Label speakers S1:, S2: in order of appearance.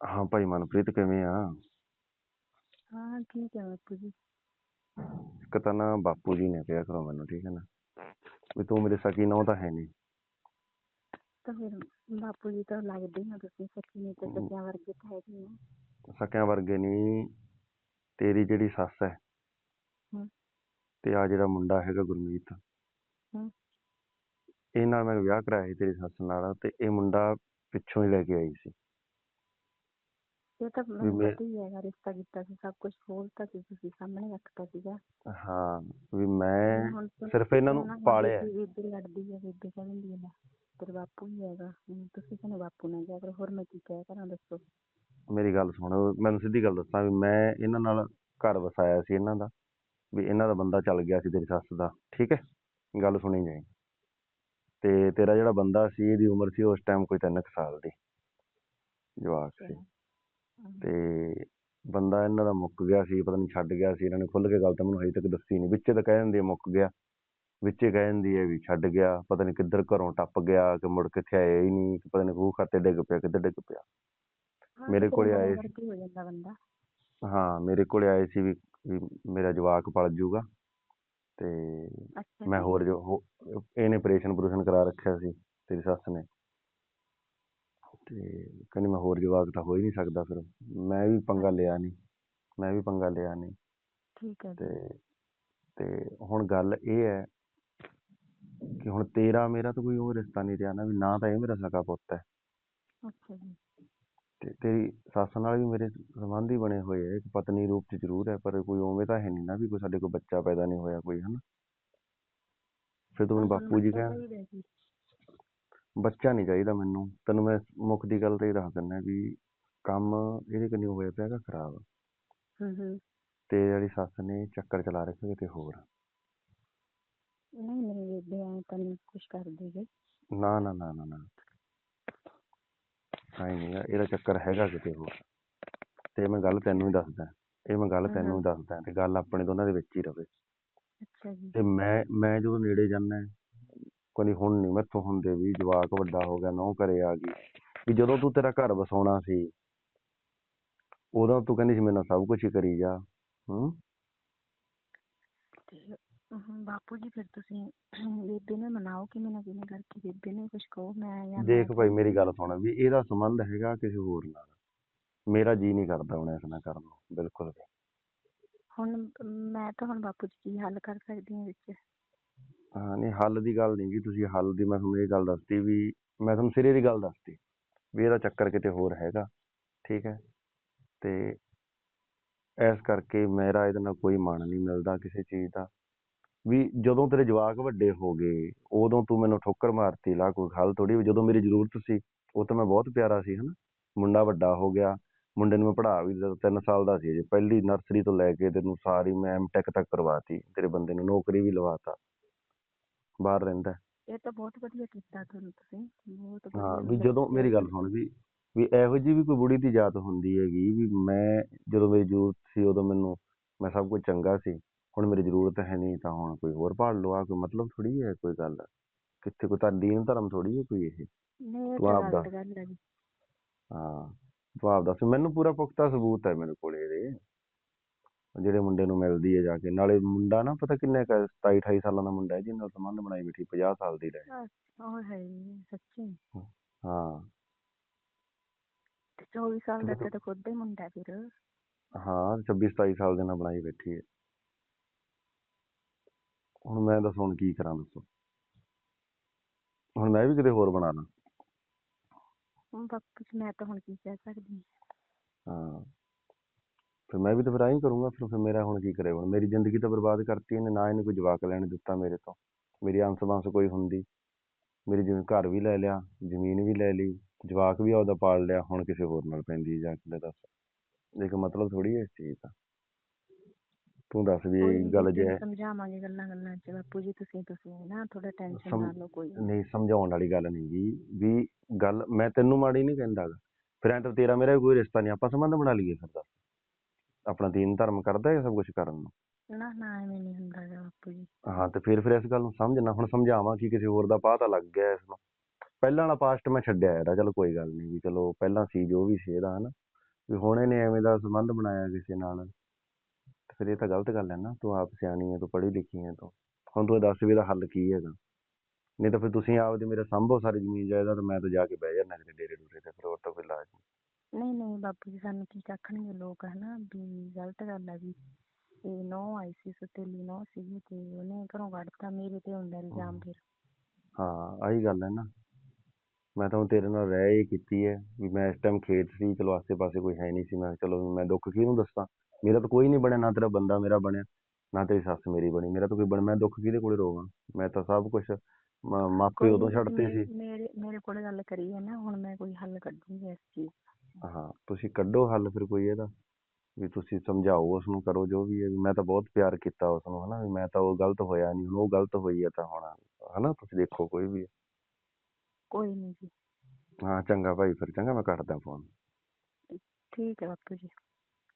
S1: ਹਾਂ ਭਾਈ ਮਨਪ੍ਰੀਤ ਕਿਵੇਂ ਆ?
S2: ਹਾਂ ਠੀਕ ਹੈ ਬਾਪੂ ਜੀ।
S1: ਇੱਕ ਤਾਂ ਨਾ ਬਾਪੂ ਜੀ ਨੇ ਕਿਹਾ ਕਰੋ ਮੈਨੂੰ ਠੀਕ ਹੈ ਨਾ? ਵੀ ਤੂੰ ਮੇਰੇ ਸਕੀ ਨੌ ਤਾਂ ਹੈ ਨਹੀਂ
S2: ਤਾਂ ਫਿਰ ਬਾਪੂ ਜੀ ਤਾਂ ਲੱਗਦੇ ਹੀ ਹੋ ਤੁਸੀਂ ਸੱਚੀ ਨਹੀਂ ਤੇ ਸੱਚਿਆਂ ਵਰਗੇ ਤਾਂ ਹੈਗੇ ਹੀ ਹੋ
S1: ਸਕਿਆਂ ਵਰਗੇ ਨਹੀਂ ਤੇਰੀ ਜਿਹੜੀ ਸੱਸ ਹੈ
S2: ਹਮ।
S1: ਤੇ ਆ ਜਿਹੜਾ ਮੁੰਡਾ ਹੈਗਾ ਗੁਰਮੀਤ।
S2: ਹਮ।
S1: ਇਹ ਨਾਲ ਮੈਂ ਵਿਆਹ ਕਰਾਇਆ ਸੀ ਤੇਰੀ ਸੱਸ ਨਾਲ ਤੇ ਇਹ ਮੁੰਡਾ ਪਿੱਛੋਂ ਹੀ ਲੈ ਕੇ ਆਈ ਸੀ।
S2: ਇਹ ਤਾਂ ਮੈਨੂੰ
S1: ਮੈਂ-
S2: ਪਤਾ ਹੀ ਹੈਗਾ ਰਿਸ਼ਤਾ ਕੀਤਾ ਸੀ ਸਭ ਕੁਝ ਖੋਲਤਾ ਸੀ ਤੁਸੀਂ ਸਾਹਮਣੇ ਰੱਖਤਾ ਸੀਗਾ
S1: ਹਾਂ ਵੀ ਮੈਂ
S2: ਹੁਣ ਤਾਂ-
S1: ਸਿਰਫ ਇਹਨਾਂ ਨੂੰ
S2: ਉਹਨਾਂ
S1: ਪਾਲਿਆ
S2: ਬੇਬੇ ਬੇਬੇ ਲੜਦੀ ਹੈ ਬੇਬੇ ਕਹਿੰਦੀ ਹੈ ਲੈ ਤੇਰੇ ਬਾਪੂ ਹੀ ਹੈਗਾ ਹੁਣ ਤੁਸੀਂ ਕਹਿੰਦੇ ਬਾਪੂ ਨਾਲ ਜਾ ਕਰ ਹੋਰ ਮੈਂ ਕੀ ਕਹਿ ਕਰਾਂ ਦੱਸੋ
S1: ਮੇਰੀ ਗੱਲ ਸੁਣ ਮੈਨੂੰ ਸਿੱਧੀ ਗੱਲ ਦੱਸਾਂ ਵੀ ਮੈਂ ਇਹਨਾਂ ਨਾਲ ਘਰ ਵਸਾਇਆ ਸੀ ਇਹਨਾਂ ਦਾ ਵੀ ਇਹਨਾਂ ਦਾ ਬੰਦਾ ਚੱਲ ਗਿਆ ਸੀ ਤੇਰੀ ਸੱਸ ਦਾ ਠੀਕ ਹੈ ਗੱਲ ਸੁਣੀ ਜਾਏ ਤੇ ਤੇਰਾ ਜਿਹੜਾ ਬੰਦਾ ਸੀ ਇਹਦੀ ਉਮਰ ਸੀ ਉਸ ਟਾਈਮ ਕੋਈ ਤਿੰਨ ਕੁ ਸਾਲ ਦੀ ਜਵਾਕ ਸੀ ਤੇ ਬੰਦਾ ਇਹਨਾਂ ਦਾ ਮੁੱਕ ਗਿਆ ਸੀ ਪਤਾ ਨਹੀਂ ਛੱਡ ਗਿਆ ਸੀ ਇਹਨਾਂ ਨੇ ਖੁੱਲ ਕੇ ਗੱਲ ਤਾਂ ਮੈਨੂੰ ਹਜੇ ਤੱਕ ਦੱਸੀ ਨਹੀਂ ਵਿੱਚੇ ਤਾਂ ਕਹਿ ਦਿੰਦੀ ਮੁੱਕ ਗਿਆ। ਵਿੱਚੇ ਕਹਿ ਦਿੰਦੀ ਹੈ ਵੀ ਛੱਡ ਗਿਆ ਪਤਾ ਨਹੀਂ ਕਿੱਧਰ ਘਰੋਂ ਟੱਪ ਗਿਆ ਕਿ ਮੁੜ ਕੇ ਇੱਥੇ ਆਇਆ ਹੀ ਨਹੀਂ ਪਤਾ ਨਹੀਂ ਖੂਹ ਖਾਤੇ ਡਿੱਗ ਪਿਆ ਕਿੱਧਰ ਡਿੱਗ ਪਿਆ। ਮੇਰੇ ਕੋਲੇ
S2: ਨਾ
S1: ਆਏ
S2: ਵਰਗੀ ਹੋ ਜਾਂਦਾ ਬੰਦਾ।
S1: ਹਾਂ ਮੇਰੇ ਕੋਲੇ ਆਏ ਸੀ ਵੀ ਵੀ ਮੇਰਾ ਜਵਾਕ ਪਲ ਜੂਗਾ। ਤੇ ਮੈਂ। ਹੋਰ ਜੋ ਹੋ- ਇਹਨੇ ਆਪਰੇਸ਼ਨ ਪ੍ਰੂਸ਼ਨ ਕਰਾ ਰੱਖਿਆ ਸੀ ਤੇਰੀ ਸੱਸ ਨੇ। ਤੇ ਕਹਿੰਦੀ ਮੈਂ ਹੋਰ ਜਵਾਕ ਤਾਂ ਹੋ ਹੀ ਨਹੀਂ ਸਕਦਾ ਫਿਰ। ਮੈਂ ਵੀ ਪੰਗਾ ਲਿਆ ਨਹੀਂ ਮੈਂ ਵੀ ਪੰਗਾ ਲਿਆ ਨਹੀਂ
S2: ਠੀਕ ਹੈ ਜੀ।
S1: ਤੇ ਤੇ ਹੁਣ ਗੱਲ ਇਹ ਹੈ ਕਿ ਹੁਣ ਤੇਰਾ ਮੇਰਾ ਤਾਂ ਕੋਈ ਉਹ ਰਿਸ਼ਤਾ ਨਹੀਂ ਰਿਹਾ ਨਾ ਵੀ ਨਾ ਤਾਂ ਇਹ ਮੇਰਾ ਸਕਾ ਪੁੱਤ ਹੈ।
S2: ਅੱਛਾ ਜੀ।
S1: ਤੇ ਤੇਰੀ ਸੱਸ ਨਾਲ ਵੀ ਮੇਰੇ ਸੰਬੰਧ ਹੀ ਬਣੇ ਹੋਏ ਆ ਇੱਕ ਪਤਨੀ ਰੂਪ ਚ ਜ਼ਰੂਰ ਹੈ ਪਰ ਕੋਈ ਉਵੇਂ ਤਾਂ ਹੈ ਨਹੀਂ ਨਾ ਵੀ ਕੋਈ ਸਾਡੇ ਕੋਲ ਬੱਚਾ ਪੈਦਾ ਨਹੀਂ ਹੋਇਆ ਕੋਈ ਹਨਾ? ਫਿਰ ਤੂੰ ਮੈਨੂੰ
S2: ਹਾਂ,
S1: ਬਾਪੂ ਜੀ
S2: ਬੱਚਾ
S1: ਕਹਿ
S2: ਚਾਹੀਦਾ ਜੀ।
S1: ਬੱਚਾ ਨਹੀਂ ਚਾਹੀਦਾ ਮੈਨੂੰ। ਤੈਨੂੰ ਮੈਂ ਮੁੱਖ ਦੀ ਗੱਲ ਤੇ ਹੀ ਦੱਸ ਦਿੰਦਾ ਵੀ ਕੰਮ ਇਹਦੇ ਕੰਨੀ ਹੋਇਆ ਪਿਆ ਹੈਗਾ ਖਰਾਬ।
S2: ਹੂੰ ਹੂੰ।
S1: ਤੇ ਜਿਹੜੀ ਸੱਸ ਨੇ ਚੱਕਰ ਚਲਾ ਰੱਖੇ ਕਿਤੇ ਹੋਰ।
S2: ਨਹੀਂ ਨਹੀਂ ਬੇਬੇ ਐਂ ਤਾਂ ਨਹੀਂ ਕੁਛ ਕਰ ਦੇਗੇ
S1: ਨਾ ਨਾ ਨਾ ਨਾ ਨਾ। ਨਹੀਂ ਨਹੀਂ ਇਹਦਾ ਚੱਕਰ ਹੈਗਾ ਕਿਤੇ ਹੋਰ। ਤੇ ਮੈਂ ਗੱਲ ਤੈਨੂੰ ਹੀ ਦੱਸਦਾ। ਇਹ ਮੈਂ ਗੱਲ ਤੈਨੂੰ ਹੀ
S2: ਹਾਂ।
S1: ਦੱਸਦਾ ਤੇ ਗੱਲ ਆਪਣੇ ਦੋਨਾਂ ਦੇ ਵਿੱਚ ਹੀ ਰਵੇ।
S2: ਅੱਛਾ ਜੀ।
S1: ਤੇ ਮੈਂ ਮੈਂ ਜਦੋਂ ਨੇੜੇ ਜਾਂਦਾ ਕੋਈ ਨੀ ਹੁਣ ਨਹੀਂ ਮੈਥੋਂ ਹੁੰਦੇ ਵੀ ਜਵਾਕ ਵੱਡਾ ਹੋ ਗਿਆ ਨਹੁੰ ਘਰੇ ਆ ਗਈ। ਵੀ ਜਦੋਂ ਤੂੰ ਤੇਰਾ ਘਰ ਵਸਾਉਣਾ ਸੀ ਉਦੋਂ ਤੂੰ ਕਹਿੰਦੀ ਸੀ ਮੇਰੇ ਨਾਲ ਸਭ ਕੁਝ ਹੀ ਕਰੀ ਜਾ ਹੂੰ।
S2: ਤੇ ਹਮ, ਬਾਪੂ ਜੀ ਫਿਰ ਤੁਸੀਂ ਬੇਬੇ ਨੂੰ ਮਨਾਓ ਕਿਵੇਂ ਨਾ ਕਿਵੇਂ ਕਰਕੇ ਬੇਬੇ ਨੂੰ ਕੁਝ ਕਹੋ ਮੈਂ ਜਾਂ
S1: ਦੇਖ ਭਾਈ ਮੇਰੀ ਗੱਲ ਸੁਣ ਵੀ ਇਹਦਾ ਸੰਬੰਧ ਹੈਗਾ ਕਿਸੇ ਹੋਰ ਨਾਲ। ਮੇਰਾ ਜੀ ਨਹੀਂ ਕਰਦਾ ਹੁਣ ਇਸ ਨਾਲ ਕਰਨ ਨੂੰ ਬਿਲਕੁਲ ਵੀ।
S2: ਹੁਣ ਮੈਂ ਤਾਂ ਹੁਣ ਬਾਪੂ ਜੀ ਕੀ ਹੱਲ ਕਰ ਸਕਦੀ ਹਾਂ ਵਿੱਚ?
S1: ਹਾਂ, ਨਹੀਂ, ਹੱਲ ਦੀ ਗੱਲ ਨਹੀਂ ਜੀ, ਤੁਸੀਂ ਹੱਲ ਦੀ ਮੈਂ ਤੁਹਾਨੂੰ ਇਹ ਗੱਲ ਦੱਸਤੀ ਵੀ, ਮੈਂ ਤੁਹਾਨੂੰ ਸਿਰੇ ਦੀ ਗੱਲ ਦੱਸਤੀ ਵੀ ਇਹਦਾ ਚੱਕਰ ਕਿਤੇ ਹੋਰ ਹੈਗਾ, ਠੀਕ ਹੈ? ਤੇ ਇਸ ਕਰਕੇ ਮੇਰਾ ਇਹਦੇ ਨਾਲ ਕੋਈ ਮਨ ਨਹੀਂ ਮਿਲਦਾ ਕਿਸੇ ਚੀਜ਼ ਦਾ। ਵੀ ਜਦੋਂ ਤੇਰੇ ਜਵਾਕ ਵੱਡੇ ਹੋ ਗਏ, ਉਦੋਂ ਤੂੰ ਮੈਨੂੰ ਠੋਕਰ ਮਾਰਤੀ, ਲਾ ਕੋਈ ਹੱਲ ਥੋੜੀ ਜਦੋਂ ਮੇਰੀ ਜ਼ਰੂਰਤ ਸੀ, ਉਹ ਤਾਂ ਮੈਂ ਬਹੁਤ ਪਿਆਰਾ ਸੀ, ਹਨਾ? ਮੁੰਡਾ ਵੱਡਾ ਹੋ ਗਿਆ, ਮੁੰਡੇ ਨੂੰ ਮੈਂ ਪੜ੍ਹਾ ਵੀ ਦਿੱਤਾ, ਤਿੰਨ ਸਾਲ ਦਾ ਸੀ ਜੇ ਪਹਿਲੀ ਨਰਸਰੀ ਤੋਂ ਲੈ ਕੇ ਤੈਨੂੰ ਸਾਰੀ ਮੈਂ ਐਮਟੈਕ ਤੱਕ ਕਰਵਾਤੀ, ਤੇਰੇ ਬੰਦੇ ਨੂੰ ਨੌਕਰੀ ਵੀ ਲਵਾਤਾ। ਬਾਹਰ ਰਹਿੰਦਾ ਹੈ।
S2: ਇਹ ਤਾਂ ਬਹੁਤ ਵਧੀਆ ਕੀਤਾ ਤੁਹਾਨੂੰ ਤੁਸੀਂ ਬਹੁਤ
S1: ਹਾਂ ਵੀ ਜਦੋਂ ਮੇਰੀ ਗੱਲ ਸੁਣ ਵੀ ਵੀ ਇਹੋ ਜਿਹੀ ਵੀ ਕੋਈ ਬੁੜੀ ਦੀ ਜਾਤ ਹੁੰਦੀ ਹੈਗੀ ਵੀ ਮੈਂ ਜਦੋਂ ਮੇਰੀ ਜ਼ਰੂਰਤ ਸੀ ਉਦੋਂ ਮੈਨੂੰ ਮੈਂ ਸਭ ਕੁਝ ਚੰਗਾ ਸੀ ਹੁਣ ਮੇਰੀ ਜ਼ਰੂਰਤ ਹੈ ਨਹੀਂ ਤਾਂ ਹੁਣ ਕੋਈ ਹੋਰ ਭਾਲ ਲਓ ਆ ਕੋਈ ਮਤਲਬ ਥੋੜੀ ਹੈ ਕੋਈ ਗੱਲ? ਕਿੱਥੇ ਕੋਈ ਤਾਂ ਦੀਨ ਧਰਮ ਥੋੜੀ ਹੈ ਕੋਈ ਇਹ?
S2: ਨਹੀਂ ਇਹ
S1: ਤੂੰ
S2: ਗਲਤ। ਗੱਲ ਹੈ ਜੀ।
S1: ਹਾਂ ਤੂੰ ਆਪ ਦੱਸ ਮੈਨੂੰ ਪੂਰਾ ਪੁਖਤਾ ਸਬੂਤ ਹੈ ਮੇਰੇ ਕੋਲ ਇਹਦੇ। ਜਿਹੜੇ ਮੁੰਡੇ ਨੂੰ ਮਿਲਦੀ ਹੈ ਜਾ ਕੇ ਨਾਲੇ ਮੁੰਡਾ ਨਾ ਪਤਾ ਕਿੰਨੇ ਕੁ 27 28 ਸਾਲਾਂ ਦਾ ਮੁੰਡਾ ਹੈ ਜਿਹਦੇ ਨਾਲ ਸੰਬੰਧ ਬਣਾਈ ਬੈਠੀ 50 ਸਾਲ ਦੀ
S2: ਉਹ ਹੈ ਜੀ, ਸੱਚੀ?
S1: ਹਾਂ
S2: ਤੇ 24 ਸਾਲ ਦਾ ਤਾਂ ਖੁਦ ਹੀ ਮੁੰਡਾ ਫਿਰ।
S1: ਹਾਂ 26 27 ਸਾਲ ਦੇ ਨਾਲ ਬਣਾਈ ਬੈਠੀ ਹੈ ਹੁਣ ਮੈਂ ਦੱਸ ਹੁਣ ਕੀ ਕਰਾਂ ਦੱਸੋ? ਹੁਣ ਮੈਂ ਵੀ ਕਿਤੇ ਹੋਰ ਬਣਾ ਲਾਂ।
S2: ਹੁਣ ਬਾਪੂ ਜੀ ਮੈਂ ਤਾਂ ਹੁਣ ਕੀ ਕਹਿ ਸਕਦੀ। ਹਾਂ
S1: ਹਾਂ। ਫਿਰ ਮੈਂ ਵੀ ਤਾਂ ਫਿਰ ਆਈ ਕਰੂੰਗਾ ਫਿਰ ਫਿਰ ਮੇਰਾ ਹੁਣ ਕੀ ਕਰੇ ਹੁਣ? ਮੇਰੀ ਜ਼ਿੰਦਗੀ ਤਾਂ ਬਰਬਾਦ ਕਰਤੀ ਇਹਨੇ ਨਾ ਇਹਨੇ ਕੋਈ ਜਵਾਕ ਲੈਣ ਦਿੱਤਾ ਮੇਰੇ ਤੋਂ। ਮੇਰੀ ਅੰਸ ਬੰਸ ਕੋਈ ਹੁੰਦੀ। ਮੇਰੀ ਜਿਵੇਂ ਘਰ ਵੀ ਲੈ ਲਿਆ ਜ਼ਮੀਨ ਵੀ ਲੈ ਲਈ ਜਵਾਕ ਵੀ ਆਪਦਾ ਪਾਲ ਲਿਆ ਹੁਣ ਕਿਸੇ ਹੋਰ ਨਾਲ ਪੈਂਦੀ ਹੈ ਜਾ ਕੇ ਲੈ ਦੱਸ। ਇੱਕ ਮਤਲਬ ਥੋੜੀ ਹੈ ਇਸ ਚੀਜ਼ ਦਾ। ਤੂੰ ਦੱਸ ਵੀ ਇਹ ਗੱਲ ਜੇ
S2: ਸਮਝਾਵਾਂਗੇ ਗੱਲਾਂ ਗੱਲਾਂ ਚ ਬਾਪੂ ਜੀ ਤੁਸੀਂ ਤੁਸੀਂ ਨਾ ਥੋੜਾ ਟੈਨਸ਼ਨ ਨਾ ਲਓ ਕੋਈ।
S1: ਨਹੀਂ ਸਮਝਾਉਣ ਵਾਲੀ ਗੱਲ ਨਹੀਂ ਗੀ ਵੀ ਗੱਲ ਮੈਂ ਤੈਨੂੰ ਮਾੜੀ ਨਹੀਂ ਕਹਿੰਦਾ ਗਾ। ਫਿਰ ਐਂ ਤਾਂ ਤੇਰਾ ਮੇਰਾ ਵੀ ਕੋਈ ਰਿਸ਼ਤਾ ਨਹੀਂ ਆਪਾਂ ਸੰਬੰਧ ਬਣਾ ਲਈਏ ਫਿਰ ਦੱਸ। ਆਪਣਾ ਦੀਨ ਧਰਮ ਕਰਦਾ ਇਹ ਸਭ ਕੁਝ ਕਰਨ ਨੂੰ?
S2: ਨਾ ਨਾ ਐਵੇਂ ਨਹੀਂ ਹੁੰਦਾ ਗਾ ਬਾਪੂ ਜੀ।
S1: ਹਾਂ ਤੇ ਫਿਰ ਫਿਰ ਇਸ ਗੱਲ ਨੂੰ ਸਮਝਣਾ ਹੁਣ ਸਮਝਾਵਾਂ ਕਿ ਕਿਸੇ ਹੋਰ ਦਾ ਪਾਹ ਤਾਂ ਲੱਗ ਗਿਆ ਇਸ ਨੂੰ। ਪਹਿਲਾਂ ਵਾਲਾ ਪਾਸਟ ਮੈਂ ਛੱਡਿਆ ਯਾਰ ਚਲੋ ਕੋਈ ਗੱਲ ਨਹੀਂ ਵੀ ਚਲੋ ਪਹਿਲਾਂ ਸੀ ਜੋ ਵੀ ਸੀ ਇਹਦਾ ਹਨਾ। ਵੀ ਹੁਣ ਇਹਨੇ ਐਵੇਂ ਦਾ ਸੰਬੰਧ ਬਣਾਇਆ ਕਿਸੇ ਨਾਲ। ਤੇ ਫਿਰ ਇਹ ਤਾਂ ਗਲਤ ਗੱਲ ਹੈ ਨਾ ਤੂੰ ਆਪ ਸਿਆਣੀ ਹੈ ਤੂੰ ਪੜ੍ਹੀ ਲਿਖੀ ਹੈ ਤੂੰ। ਹੁਣ ਤੂੰ ਇਹ ਦੱਸ ਵੀ ਇਹਦਾ ਹੱਲ ਕੀ ਹੈਗਾ। ਨਹੀਂ ਤਾਂ ਫਿਰ ਤੁਸੀਂ ਆਪਦੀ ਮੇਰੇ ਸੰਭੋ ਸਾਰੀ ਜ਼ਮੀਨ ਜਾਇਦਾਦ ਮੈਂ ਤਾਂ ਜਾ ਕੇ ਬਹਿ ਜਾਣਾ ਕਿਤੇ ਡੇਰੇ ਡੂਰੇ ਤੇ ਫਿਰ ਹੋਰ ਤਾਂ ਕੋਈ ਇਲਾਜ ਨਹੀਂ।
S2: ਨਹੀਂ ਨਹੀਂ ਬਾਪੂ ਜੀ ਸਾਨੂੰ ਕੀ ਆਖਣਗੇ ਲੋਕ ਹਨਾ ਵੀ ਗਲਤ ਗੱਲ ਆ ਵੀ ਇਹ ਨੌ ਆਈ ਸੀ ਸੁਤੇਲੀ ਨੌ ਸੀਗੀ ਤੇ ਉਹਨੇ ਘਰੋਂ ਕੱਢਤਾ ਮੇਰੇ ਤੇ ਹੁੰਦਾ ਇਲਜ਼ਾਮ ਫਿਰ।
S1: ਹਾਂ ਆਹੀ ਗੱਲ ਹੈ ਨਾ। ਮੈਂ ਤਾਂ ਹੁਣ ਤੇਰੇ ਨਾਲ ਰਹਿ ਹੀ ਕੀਤੀ ਹੈ ਵੀ ਮੈਂ ਇਸ ਟਾਈਮ ਖੇਤ ਸੀ ਚਲੋ ਆਸੇ ਪਾਸੇ ਕੋਈ ਹੈ ਨਹੀਂ ਸੀ ਮੈਂ ਕਿਹਾ ਚਲੋ ਮੈਂ ਦੁੱਖ ਕਿਹਨੂੰ ਦੱਸਾਂ? ਮੇਰਾ ਤਾਂ ਕੋਈ ਨਹੀਂ ਬਣਿਆ ਨਾ ਤੇਰਾ ਬੰਦਾ ਮੇਰਾ ਬਣਿਆ ਨਾ ਤੇਰੀ ਸੱਸ ਮੇਰੀ ਬਣੀ ਮੇਰਾ ਤਾਂ ਕੋਈ ਬਣ ਮੈਂ ਦੁੱਖ ਕਿਹਦੇ ਕੋਲੇ ਰੋਵਾਂ? ਮੈਂ ਤਾਂ ਸਭ ਕੁਝ ਮਾਪੇ ਉਦੋਂ ਛੱਡਤੇ ਸੀ।
S2: ਮੇਰੇ ਮੇਰੇ ਕੋਲ ਗੱਲ ਕਰੀ ਹੈ ਨਾ ਹੁਣ ਮੈਂ ਕੋਈ ਹੱਲ ਕੱਢੂੰਗੀ ਇਸ ਚੀਜ਼ ਦਾ।
S1: ਹਾਂ ਤੁਸੀਂ ਕੱਢੋ ਹੱਲ ਫਿਰ ਕੋਈ ਇਹਦਾ ਵੀ ਤੁਸੀਂ ਸਮਝਾਓ ਉਸ ਨੂੰ ਕਰੋ ਜੋ ਵੀ ਹੈ। ਵੀ ਮੈਂ ਤਾਂ ਬਹੁਤ ਪਿਆਰ ਕੀਤਾ ਉਸ ਨੂੰ ਹਨਾ ਵੀ ਮੈਂ ਤਾਂ ਉਹ ਗਲਤ ਹੋਇਆ ਨਹੀਂ ਉਹ ਗਲਤ ਹੋਈ ਹੈ ਤਾਂ ਹੁਣ ਹਨਾ ਤੁਸੀਂ ਦੇਖੋ ਕੋਈ ਵੀ ਹੈ।
S2: ਕੋਈ ਨਹੀਂ ਜੀ।
S1: ਹਾਂ ਚੰਗਾ ਭਾਈ ਫਿਰ ਚੰਗਾ ਮੈਂ ਕੱਟਦਾ ਫੋਨ।
S2: ਠੀਕ ਹੈ ਬਾਪੂ ਜੀ।